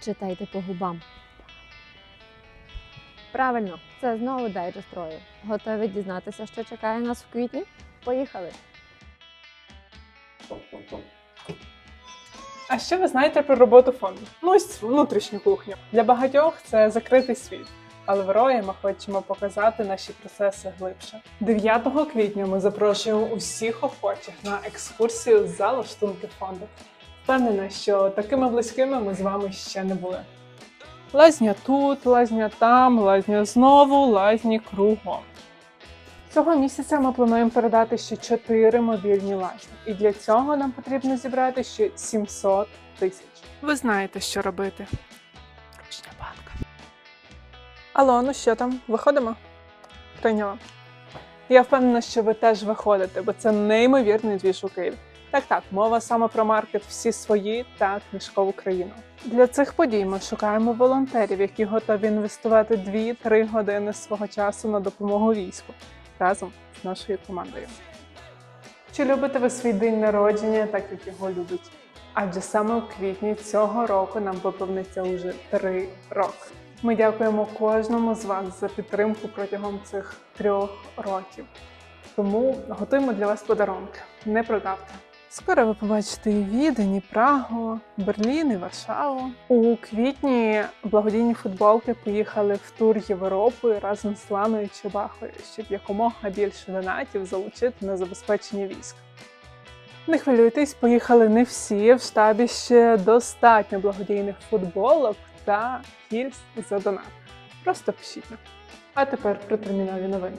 Читайте по губам. Правильно, це знову дайджест Рою. Готові дізнатися, що чекає нас в квітні? Поїхали! А що ви знаєте про роботу фонду? Ну, ось внутрішню кухню. Для багатьох це закритий світ. Але в Рої ми хочемо показати наші процеси глибше. 9 квітня ми запрошуємо усіх охочих на екскурсію за лаштунки фонду. Впевнена, що такими близькими ми з вами ще не були. Лазня тут, лазня там, лазня знову, лазні кругом. Цього місяця ми плануємо передати ще 4 мобільні лазні, і для цього нам потрібно зібрати ще 700 тисяч. Ви знаєте, що робити. Ручня банка. Алло, ну що там? Виходимо? Прийняла. Я впевнена, що ви теж виходите, бо це неймовірний двіж у Києві. Так, так, мова саме про маркет всі свої та книжкову країну. Для цих подій ми шукаємо волонтерів, які готові інвестувати 2-3 години свого часу на допомогу війську разом з нашою командою. Чи любите ви свій день народження, так як його любить? Адже саме у квітні цього року нам виповниться уже три роки. Ми дякуємо кожному з вас за підтримку протягом цих трьох років. Тому готуємо для вас подарунки. Не прогавте. Скоро ви побачите і Відень, і Прагу, Берлін і Варшаву. У квітні благодійні футболки поїхали в тур Європою разом з Ланою Чебахою, щоб якомога більше донатів залучити на забезпечення військ. Не хвилюйтесь, поїхали не всі. В штабі ще достатньо благодійних футболок та кільц за донат. Просто пишіть. А тепер про термінові новини.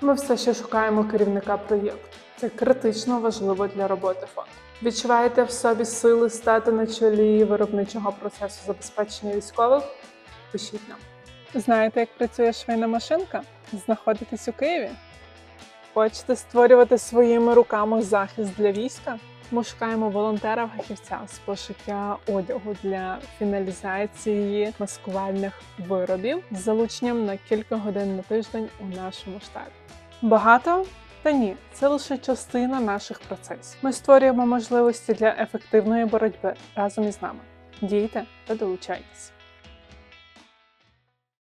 Ми все ще шукаємо керівника проєкту. Це критично важливо для роботи фонду. Відчуваєте в собі сили стати на чолі виробничого процесу забезпечення військових? Пишіть нам. Знаєте, як працює швейна машинка? Знаходитесь у Києві? Хочете створювати своїми руками захист для війська? Ми шукаємо волонтера-фахівця з пошиття одягу для фіналізації маскувальних виробів з залученням на кілька годин на тиждень у нашому штабі. Багато? Та ні, це лише частина наших процесів. Ми створюємо можливості для ефективної боротьби разом із нами. Дійте та долучайтесь.